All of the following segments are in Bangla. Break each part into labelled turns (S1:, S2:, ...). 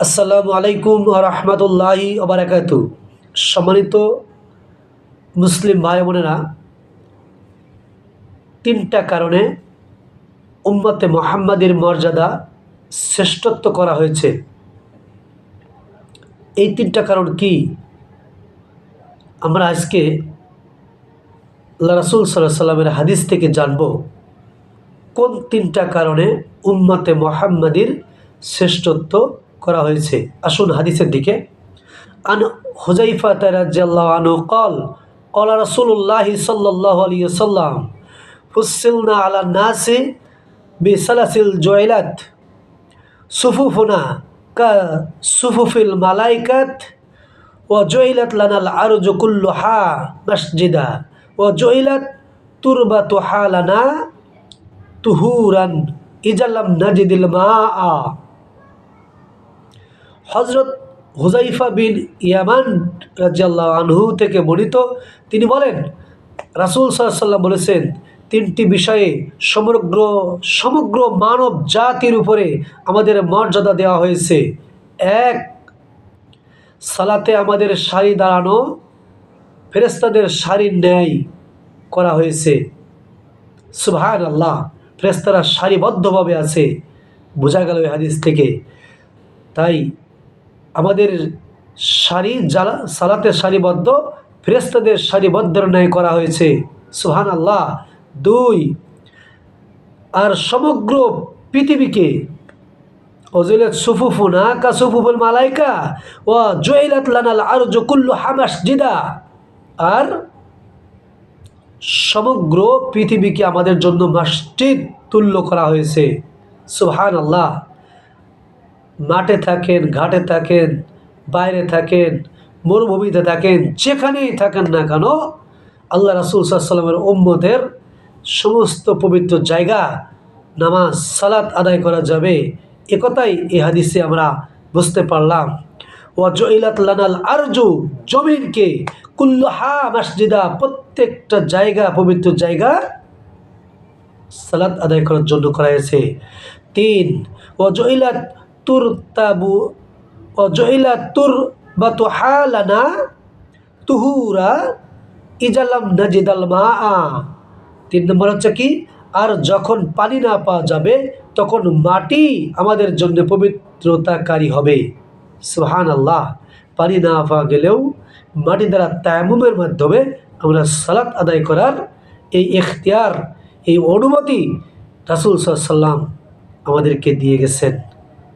S1: আসসালামু আলাইকুম রহমতুল্লাহি ওবরাকাত সম্মানিত মুসলিম ভাই বোনেরা, তিনটা কারণে উম্মতে মোহাম্মদের মর্যাদা শ্রেষ্ঠত্ব করা হয়েছে। এই তিনটা কারণ কি? আমরা আজকে আল্লাহ রাসুল সাল্লাহ সাল্লামের হাদিস থেকে জানব কোন তিনটা কারণে উম্মতে মোহাম্মদের শ্রেষ্ঠত্ব করা হয়েছে। আসুন হাদিসের দিকে। আন হুজাইফা তারাজ্লাহ আনু কল কল রসুল্লাহ সাল্লাহ আলিয়া সাল্লাম ফুসিলনা আলা নাসি বিসালাসিল জয়লাত সুফুফুনা কা সুফুফিল মালাইকাত ও জয়লাত লানাল আরজু কুল্লু হা মসজিদা ও জয়লাত তুরবা তুহা লানা তুহুরান ইজালাম নাজিদিল মা আ হজরত হুজাইফা বিন ইয়ামান রাজিয়াল্লাহ আনহু থেকে বর্ণিত তিনি বলেন, রাসুল সাল্লাম বলেছেন, তিনটি বিষয়ে সমগ্র সমগ্র মানব জাতির উপরে আমাদের মর্যাদা দেওয়া হয়েছে। এক, সালাতে আমাদের সারি দাঁড়ানো ফেরেস্তাদের সারির ন্যায় করা হয়েছে। সুভান আল্লাহ ফেরেস্তারা সারিবদ্ধভাবে আছে। বোঝা গেল হাদিস থেকে। তাই আমাদের সারি জ্বালা, সালাতে সারিবদ্ধ ফেরেস্তাদের সারিবদ্ধ ন্যায় করা হয়েছে। সুহান আল্লাহ দুই, আর সমগ্র পৃথিবীকে অজলাত সুফুফুনা কা সুফুফুল মালাইকা ও জয়লাত লানাল আর জকুল্লু হামাস জিদা আর সমগ্র পৃথিবীকে আমাদের জন্য মসজিদ তুল্য করা হয়েছে। সুহান আল্লাহ মাঠে থাকেন, ঘাটে থাকেন, বাইরে থাকেন, মরুভূমিতে থাকেন, যেখানেই থাকেন না কেন, আল্লাহ রাসুল সাল্লামের উম্মদের সমস্ত পবিত্র জায়গা নামাজ, সালাত আদায় করা যাবে। একথাই এই হাদিসে আমরা বুঝতে পারলাম। ওয়াজইলাত লানাল আরজু, জমিনকে কুল্লহা মসজিদা, প্রত্যেকটা জায়গা, পবিত্র জায়গা সালাত আদায় করার জন্য করা হয়েছে। তিন ও ওয়াজইলাত তুর তাবু অজইলা তুর বা তো হালানা তুহুরা ইজালাম নাজিদাল মা আ তিন নম্বর হচ্ছে কি? আর যখন পানি না পাওয়া যাবে, তখন মাটি আমাদের জন্য পবিত্রতাকারী হবে। সুহান আল্লাহ পানি না পাওয়া গেলেও মাটি দ্বারা তায়ামুমের মাধ্যমে আমরা সালাত আদায় করার এই এখতিয়ার এই অনুমতি রাসুল সাল্লাম আমাদেরকে দিয়ে গেছেন।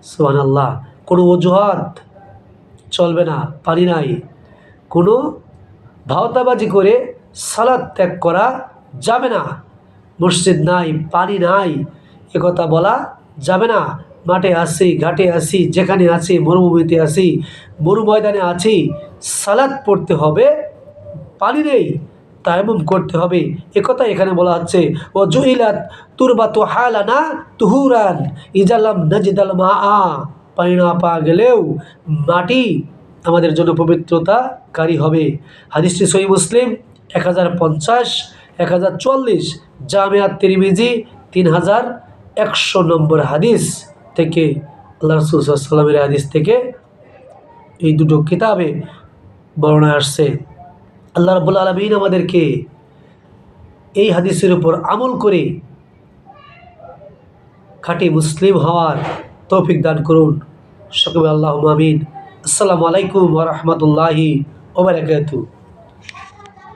S1: সুহান আল্লাহ কোনো অজুহাত চলবে না পানি নাই। কোনো ভাওতাবাজি করে সালাদ ত্যাগ করা যাবে না। মসজিদ নাই, পানি নাই একথা বলা যাবে না। মাঠে আসি ঘাটে আসি যেখানে আছি, মরুভূমিতে আসি মরু ময়দানে আছি সালাদ পড়তে হবে, পানি নেই। তায়ামুম করতে হবে। একথা এখানে বলা হচ্ছে, ও জুইলাত তুরবা তো হালানা তুহুরান, ইজালাম নাজিদাল মা আ পানি না পাওয়া গেলেও মাটি আমাদের জন্য পবিত্রতাকারী হবে। হাদিসটি সহি মুসলিম, এক হাজার পঞ্চাশ, এক হাজার চল্লিশ জামিয়াত তিরিমিজি, তিন হাজার একশো নম্বর হাদিস থেকে আল্লাহ রসুল হাদিস থেকে এই দুটো কিতাবে বর্ণনা আসছে। আল্লাহ রবুল আলমিন আমাদেরকে এই হাদিসের উপর আমল করে খাঁটি মুসলিম হওয়ার তৌফিক দান করুন। সকলে আল্লাহ আমিন। আসসালামু আলাইকুম ওরহমতুল্লাহি ওবরাকাতু